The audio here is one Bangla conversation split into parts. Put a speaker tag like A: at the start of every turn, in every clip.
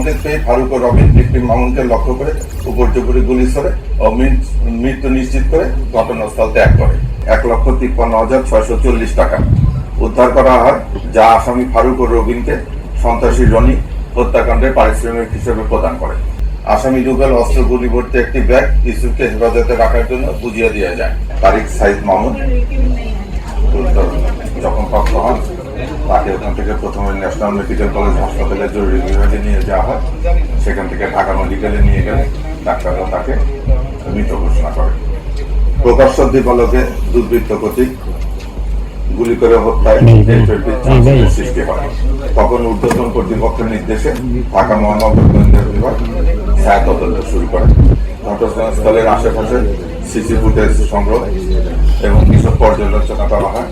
A: সংকেত পেয়ে ফারুক ও রবিন ভিকটিম মামুনকে লক্ষ্য করে উপর্যুপরি গুলি ছড়ে ও মৃত্যু নিশ্চিত করে ঘটনাস্থল ত্যাগ করে। এক লক্ষ তিপ্পান্ন হাজার ছয়শো চল্লিশ টাকা। উদ্ধার করা হয় যা আসামি ফারুক ও রবিনকে সন্ত্রাসী রনি হত্যাকাণ্ডের পারিশ্রমিক হিসেবে প্রদান করে। আসামি রুবেল অস্ত্র গুলি একটি ব্যাগ ইসুফকে হেফাজতে রাখার জন্য বুঝিয়ে দেওয়া যায়। তারিক সাইদ মামুন, যখন প্রাপ্ত হন তাকে ওখান থেকে প্রথমে ন্যাশনাল মেডিকেল কলেজ হাসপাতালে জরুরি বিভাগে নিয়ে যাওয়া হয়। সেখান থেকে ঢাকা মেডিকেলে নিয়ে গেলে ডাক্তাররা তাকে মৃত ঘোষণা করে। প্রকাশ্য দিবালকে দুর্বৃত্ত কর্তৃক গুলি করে হত্যায় সৃষ্টি হয়। তখন ঊর্ধ্বতন কর্তৃপক্ষের নির্দেশে ঢাকা মহানগর গোয়েন্দা বিভাগ ছায়া তদন্ত শুরু করে। ঘটনাস্থলের আশেপাশে সিসি ফুটেজ সংগ্রহ এবং কিছু পর্যালোচনা করা হয়।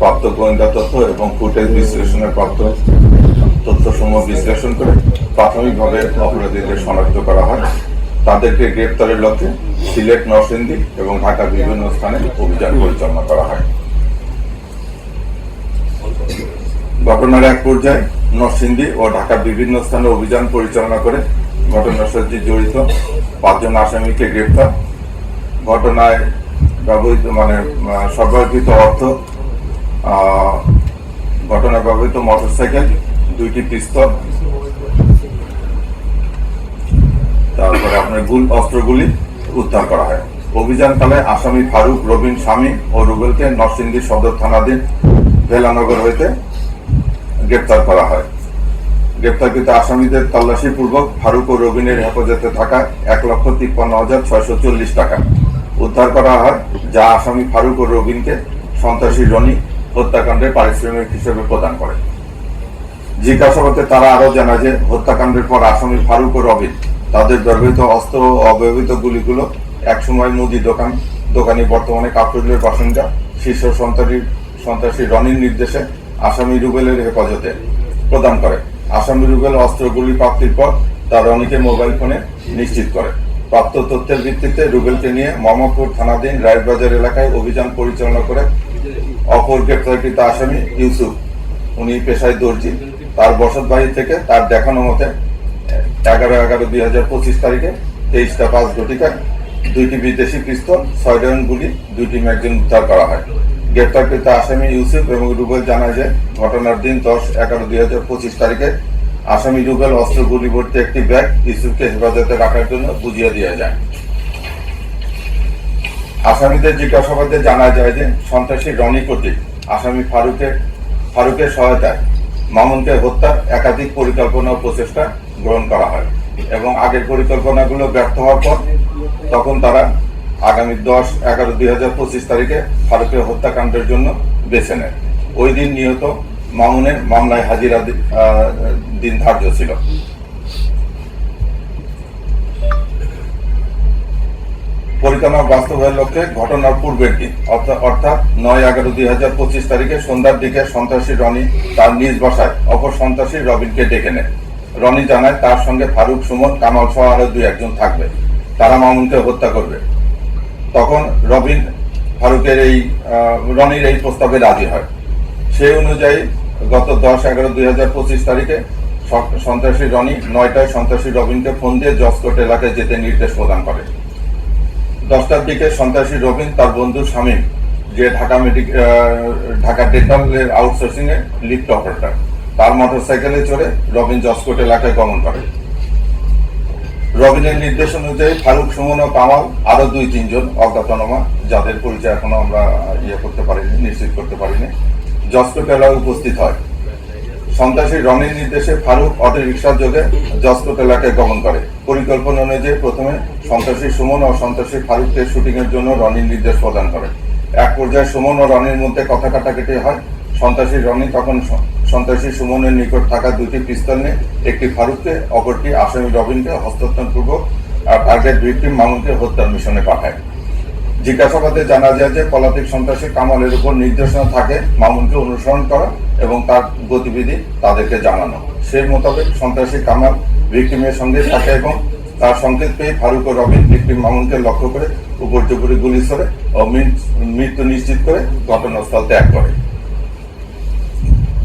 A: প্রাপ্ত গোয়েন্দা তথ্য এবং ফুটেজ বিশ্লেষণের প্রাপ্ত তথ্যসমূহ বিশ্লেষণ করে প্রাথমিকভাবে অপরাধীদের শনাক্ত করা হয়। তাদেরকে গ্রেপ্তারের লক্ষ্যে সিলেট, নরসিংদী এবং ঢাকার বিভিন্ন স্থানে অভিযান পরিচালনা করা হয়। ঘটনার এক পর্যায়ে নরসিংদী ও ঢাকার বিভিন্ন স্থানে অভিযান পরিচালনা করে ঘটনার সাথে জড়িত পাঁচজন আসামিকে গ্রেপ্তার ঘটনায় ব্যবহৃত মানে আহ, অর্থ ঘটনায় ব্যবহৃত মোটরসাইকেল দুইটি পিস্তল তারপরে আপনার গুল অস্ত্রগুলি উদ্ধার করা হয়। অভিযানকালে আসামি ফারুক রবিন স্বামী ও রুবেলকে নরসিংদী সদর থানাধীন ভেলানগর হইতে গ্রেপ্তার করা হয়। গ্রেপ্তারকৃত আসামিদের তল্লাশি পূর্বক ফারুক ও রবিনের হেফাজতে থাকা এক লক্ষ তিপ্পান্ন হাজার ছয়শো চল্লিশ টাকা। উদ্ধার করা হয়, যা আসামি ফারুক ও রবিনকে সন্ত্রাসী রনি হত্যাকাণ্ডের পারিশ্রমিক হিসেবে প্রদান করে। জিজ্ঞাসাবাদে তারা আরও জানায় যে, হত্যাকাণ্ডের পর আসামি ফারুক ও রবিন তাদের ব্যবহৃত অস্ত্র ও অব্যবহৃত গুলিগুলো একসময় মুদি দোকান, দোকানি বর্তমানে কাপড়ের বাসিন্দা, শীর্ষ সন্ত্রাসী সন্ত্রাসী রনির নির্দেশে আসামি রুবেলের হেফাজতে প্রদান করে। আসামি রুবেল অস্ত্রগুলি প্রাপ্তির পর তা রনিকে মোবাইল ফোনে নিশ্চিত করে। প্রাপ্ত তথ্যের ভিত্তিতে রুবেলকে নিয়ে মোহাম্মদপুর থানাধীন রায়বাজার এলাকায় অভিযান পরিচালনা করে অপর গ্রেপ্তারকৃত আসামি ইউসুফ। উনি পেশায় দর্জি। তার বসত বাড়ি থেকে তার দেখানো মতে এগারো এগারো দুই হাজার পঁচিশ তারিখে তেইশটা পাঁচ ঘটিকায় দুইটি বিদেশি পিস্তল ছয় রাউন্ড গুলি, দুইটি ম্যাগজিন উদ্ধার করা হয়। গ্রেপ্তারকৃত আসামি ইউসুফ এবং রুবেল জানায় যে ঘটনার দিন দশ এগারো দুই হাজার পঁচিশ তারিখে আসামি রুবেল অস্ত্র ভর্তি একটি ব্যাগ ইউসুফকে হেফাজতে রাখার জন্য বুঝিয়ে দেওয়া যায়। আসামিদের জিজ্ঞাসাবাদে জানা যায় যে সন্ত্রাসী রনি কর্তৃক আসামি ফারুকের ফারুকের সহায়তায় মামুনকে হত্যার একাধিক পরিকল্পনা ও প্রচেষ্টা গ্রহণ করা হয় এবং আগের পরিকল্পনাগুলো ব্যর্থ হওয়ার পর তখন তারা আগামী দশ এগারো দুই হাজার পঁচিশ তারিখে ফারুকের হত্যাকাণ্ডের জন্য বেছে নেয়। ওই দিন নিহত মামুনের মামলায় হাজিরা দিন ধার্য ছিল। পরিকল্পনা বাস্তবায়নের লক্ষ্যে ঘটনার পূর্বের দিন অর্থা- অর্থাৎ নয় এগারো দুই হাজার পঁচিশ তারিখে সন্ধ্যার দিকে সন্ত্রাসী রনি তার নিজ বাসায় অপর সন্ত্রাসী রবিনকে ডেকে নেয়। রনি জানায় তার সঙ্গে ফারুক, সুমন, কামাল সহ আরও দুই একজন থাকবে। তারা মামুনকে হত্যা করবে। তখন রবিন ফারুকের এই রনির এই প্রস্তাবে রাজি হয়। সেই অনুযায়ী গত দশ এগারো দুই হাজার পঁচিশ তারিখে সন্ত্রাসী রনি নয়টায় সন্ত্রাসী রবিনকে ফোন দিয়ে জসকোট এলাকায় যেতে নির্দেশ প্রদান করে। দশটার দিকে সন্ত্রাসী রবিন তার বন্ধু শামীম যে ঢাকা মেডিক আহ, ঢাকা ডেন্টালের আউটসোর্সিং এ লিফট অপারেটর তার মোটরসাইকেলে চড়ে রবিন জসকোট এলাকায় গমন করে। রবিনের নির্দেশ অনুযায়ী ফারুক সুমন ও কামাল আরও দুই তিনজন অজ্ঞাতনামা যাদের পরিচয় এখনও আমরা ইয়ে করতে পারিনি নিশ্চিত করতে পারিনি জসকোট এলাকায় উপস্থিত হয়। সন্ত্রাসী রনির নির্দেশে ফারুক অটো রিক্সার যোগে জসকোট এলাকায় গমন করে। পরিকল্পনা অনুযায়ী প্রথমে সন্ত্রাসী সুমন ও সন্ত্রাসী ফারুককে শুটিং এর জন্য রনির নির্দেশ প্রদান করে। এক পর্যায়ে সুমন ও রনির মধ্যে কথা কাটাকাটি হয়। সন্ত্রাসী রনি তখন সন্ত্রাসী সুমনের নিকট থাকা দুটি পিস্তল নিয়ে একটি ফারুককে, অপরটি আসামি রবিনকে হস্তান্তর পূর্বক টার্গেট ভিকটিম মামুনকে হত্যার মিশনে পাঠায়। জিজ্ঞাসাবাদে জানা যায় যে পলাতক সন্ত্রাসী কামালের উপর নির্দেশনা থাকে মামুনকে অনুসরণ করা এবং তার গতিবিধি তাদেরকে জানানো। সেই মোতাবেক সন্ত্রাসী কামাল ভিকটিমের সঙ্গে থাকে এবং তার সংকেত পেয়ে ফারুক ও রবিন ভিকটিম মামুনকে লক্ষ্য করে উপর্যুপরি গুলি ছড়ে ও মৃত্যু নিশ্চিত করে ঘটনাস্থল ত্যাগ করে।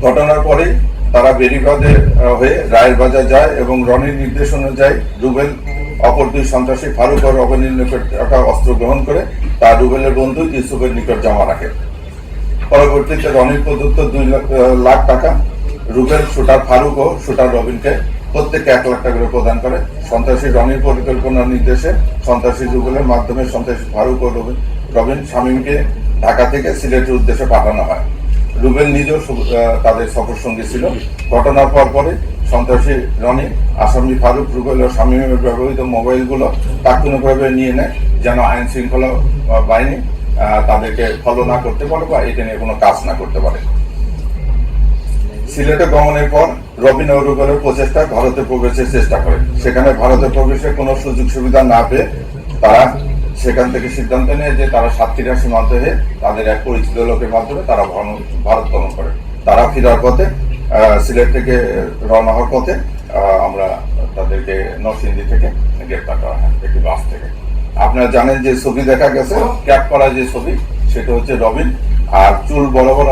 A: ঘটনার পরেই তারা বেরিবাদে হয়ে রায়ের বাজার যায় এবং রনির নির্দেশ অনুযায়ী রুবেল অপর দুই সন্ত্রাসী ফারুক ও রবনীর নিকট অস্ত্র গ্রহণ করে তা রুবেলের বন্ধু ইউসুফের নিকট জমা রাখে। পরবর্তীতে রনির প্রদত্ত দুই লাখ টাকা, রুবেল শুটার ফারুক ও শুটার রবিনকে প্রত্যেককে এক লাখ টাকা করে প্রদান করে। সন্ত্রাসী রনির পরিকল্পনার নির্দেশে সন্ত্রাসী রুবেলের মাধ্যমে সন্ত্রাসী ফারুক ও রবিন রবিন শামীমকে ঢাকা থেকে সিলেটের উদ্দেশ্যে পাঠানো হয়। রুবেল নিজেও তাদের সফর সঙ্গী ছিল। ঘটনার পর পরে সন্ত্রাসী রনি, আসামি ফারুক, রুবেল ও শামীমের ব্যবহৃত মোবাইলগুলো তাৎক্ষণিকভাবে নিয়ে নেয়। যেন আইন শৃঙ্খলা বাহিনী তাদেরকে ফলো না করতে পারে বা এটা নিয়ে কোনো কাজ না করতে পারে। সিলেটে গমনের পর রবিন ও রুবেলের প্রচেষ্টা ভারতে প্রবেশের চেষ্টা করে। সেখানে ভারতে প্রবেশের কোনো সুযোগ সুবিধা না পেয়ে তারা সেখান থেকে সিদ্ধান্ত নেয় যে তারা সাতক্ষীরা সীমান্ত হয়ে তাদের এক পরিচিত লোকের মাধ্যমে তারা ভারত গমন করে। তারা ফেরার পথে সিলেট থেকে রওনা হওয়ার পথে আমরা তাদেরকে নরসিংদী থেকে গ্রেপ্তার করা হয়, একটি বাস থেকে। আপনারা জানেন যে ছবি দেখা গেছে, ক্যাপ করা যে ছবি, সেটা হচ্ছে রবিন আর চুল বড় বড়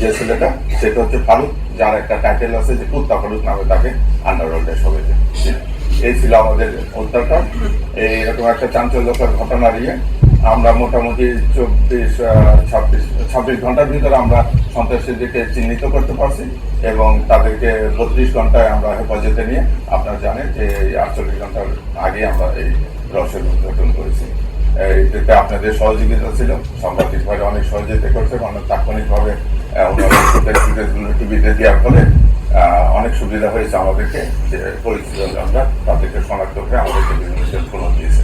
A: যে ছেলেটা, সেটা হচ্ছে ফারুক, যার একটা টাইটেল আছে যে কুত্তা ফারুক নামে তাকে আন্ডারওয়ার্ল্ডে সবাইকে। এই ছিল আমাদের অত্যাচার এইরকম একটা চাঞ্চল্যকর ঘটনা নিয়ে আমরা মোটামুটি চব্বিশ ছাব্বিশ ছাব্বিশ ঘণ্টার ভিতরে আমরা সন্ত্রাসীদেরকে চিহ্নিত করতে পারছি এবং তাদেরকে বত্রিশ ঘন্টায় আমরা হেফাজতে নিয়ে আপনারা জানেন যে এই আটচল্লিশ ঘণ্টার আগে আমরা এই রসের উদ্ঘাটন করেছি। এতে আপনাদের সহযোগিতা ছিল। সাংবাদিকভাবে অনেক সহযোগিতা করছে, অনেক তাৎক্ষণিকভাবে টিভিতে দেওয়ার ফলে অনেক সুবিধা হয়েছে আমাদেরকে যে পরিচিত আমরা তাদেরকে শনাক্ত করে আমাদেরকে বিভিন্ন দিয়েছে।